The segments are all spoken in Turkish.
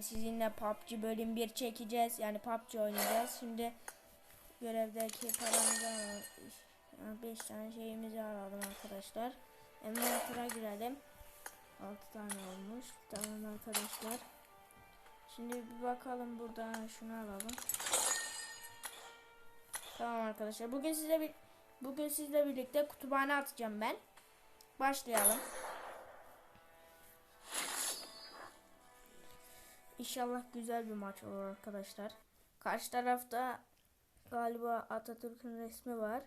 Sizinle PUBG bölüm 1 çekeceğiz. Yani PUBG oynayacağız. Şimdi görevdeki paramızı alalım. 5 tane şeyimizi alalım arkadaşlar. Envanter'a girelim. 6 tane olmuş. Tamam arkadaşlar. Şimdi bir bakalım burada şunu alalım. Tamam arkadaşlar. Bugün size bir bugün sizle birlikte kütüphane atacağım ben. Başlayalım. İnşallah güzel bir maç olur arkadaşlar. Karşı tarafta galiba Atatürk'ün resmi var.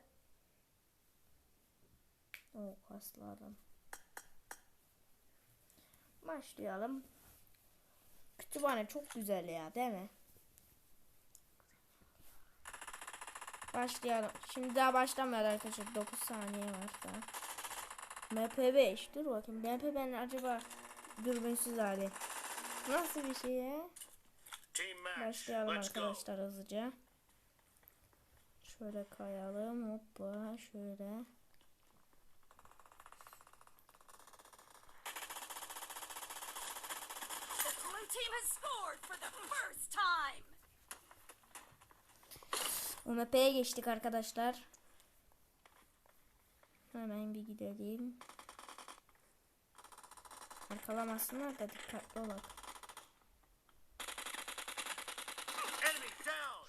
O kaslı adam. Başlayalım. Kütüphane çok güzel ya değil mi? Başlayalım. Şimdi daha başlamıyor arkadaşlar. 9 saniye var daha. MP5. Dur bakayım. MP5'in acaba dürbünsüz hali. Nasıl bir şey. Başlayalım arkadaşlar hızlıca. Şöyle kayalım. Hoppa şöyle. UMP'ye geçtik arkadaşlar. Hemen bir gidelim. Arkalamasınlar da dikkatli olalım.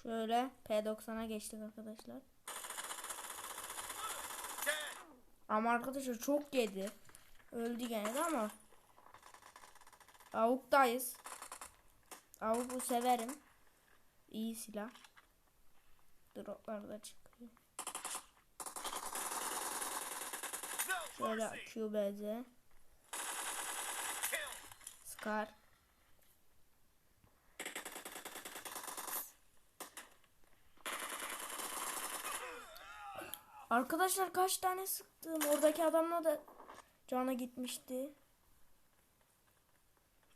Şöyle P90'a geçtik arkadaşlar. Ama arkadaşlar çok yedi. Öldü gene de ama. Avuktayız. Avuku severim. İyi silah. Droplar da çıkıyor. Şöyle. QBZ. Scar. Arkadaşlar kaç tane sıktım. Oradaki adamla da cana gitmişti.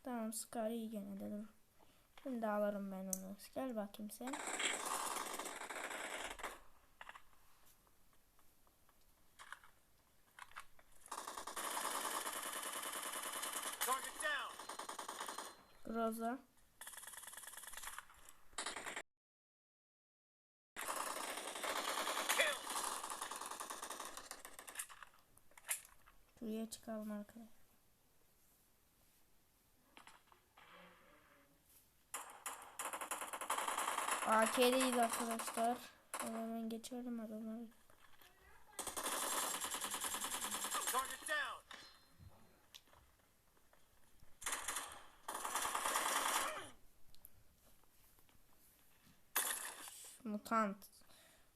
Tamam Scar iyi gene de dur. Şimdi alırım ben onu. Gel bakayım sen. Groza. Şuraya çıkalım arkadaşlar. AK'deyiz arkadaşlar. Hemen geçelim adamları. Mutant.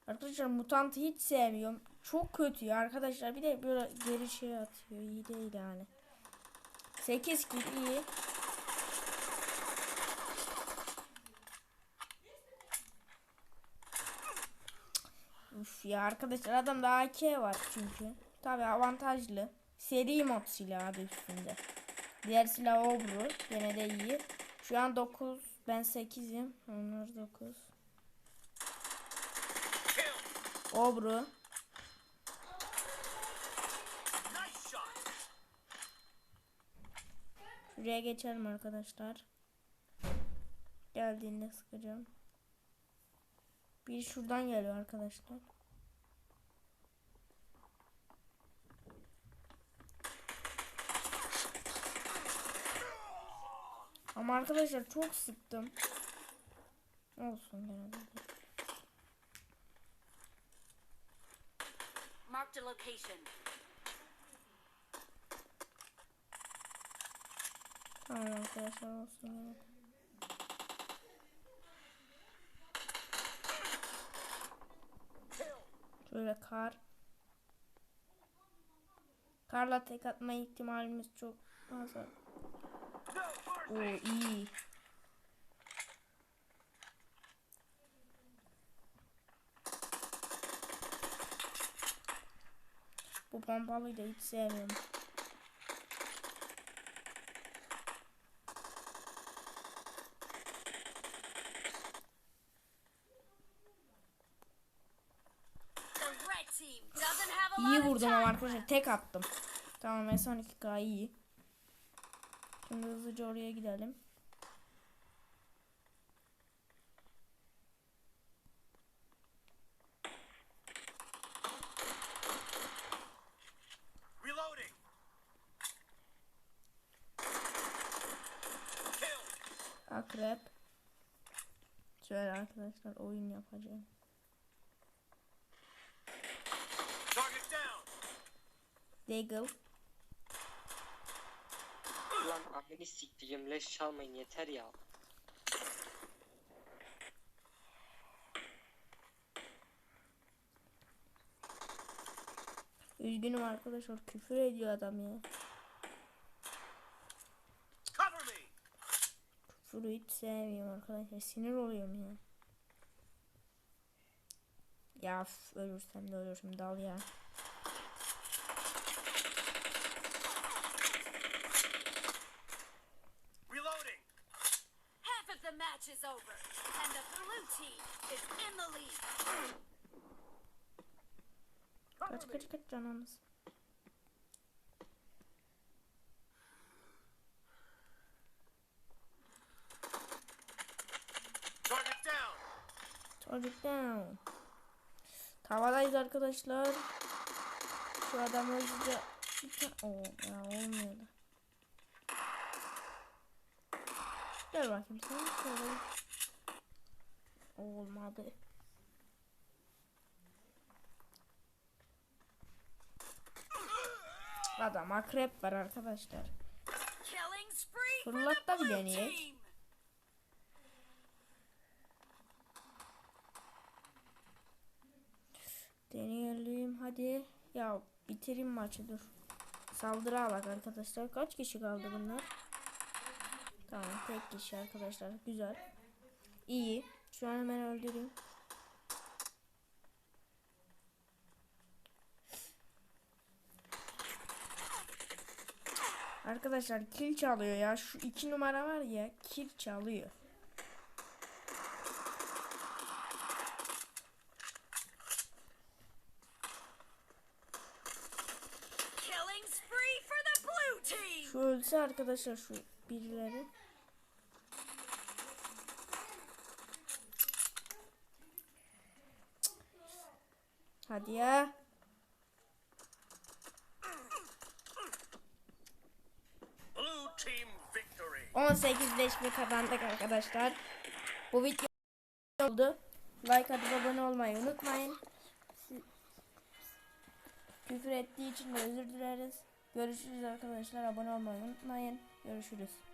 Arkadaşlar mutantı hiç sevmiyorum. Çok kötü ya arkadaşlar. Bir de böyle geri şey atıyor. İyi değil yani. 8 kill iyi. Uf ya arkadaşlar adamda AK var çünkü. Tabi avantajlı. Seri mod silahı adı üstünde. Diğer silah Obru. Gene de iyi. Şu an 9. Ben 8'im. Onlar 9. Kill. Nice shot. Şuraya geçelim arkadaşlar. Geldiğinde sıkacağım. Bir şuradan geliyor arkadaşlar. Ama arkadaşlar çok sıktım. Olsun gene Marked a location. Tamam arkadaşlar olsun. Şöyle kar. Karla tek atma ihtimalimiz çok. No Oo iyi. Pompalıyı da hiç sevmiyorum. İyi vurdum ama arkadaşlar tek attım. Tamam S12K iyi. Şimdi hızlıca oraya gidelim. Akrep. Şöyle arkadaşlar oyun yapacağım. Deagle. Lan anneni siktireyim leş çalmayın yeter ya. Üzgünüm arkadaşlar küfür ediyor adam ya. Hiç sevmiyorum arkadaşlar. Sinir oluyorum ya. Ya üf, ölürsem de ölürsem dal ya. Reloading. Half of the match is over, and the blue team is in the lead. Kaç kaç kaç canımız. Down. Tavadayız arkadaşlar. Şu adam hızlıca. Oo ya olmuyordu. Gel bakayım sen şöyle. Olmadı. Adam akrep var arkadaşlar. Fırlat da bir blue deneyek. team. Deneyelim hadi. Ya bitireyim maçı dur. Saldırı alak arkadaşlar. Kaç kişi kaldı bunlar? Tamam tek kişi arkadaşlar. Güzel. İyi. Şu an hemen öldüreyim. Arkadaşlar kill çalıyor ya. Şu iki numara var ya kill çalıyor. Killing spree for the blue team. Şu ölse arkadaşlar şu birileri. Hadi ya. Blue team victory. 18 leşme kazandık arkadaşlar. Bu video oldu. Like atıp abone olmayı unutmayın. Küfür ettiği için de özür dileriz. Görüşürüz arkadaşlar. Abone olmayı unutmayın. Görüşürüz.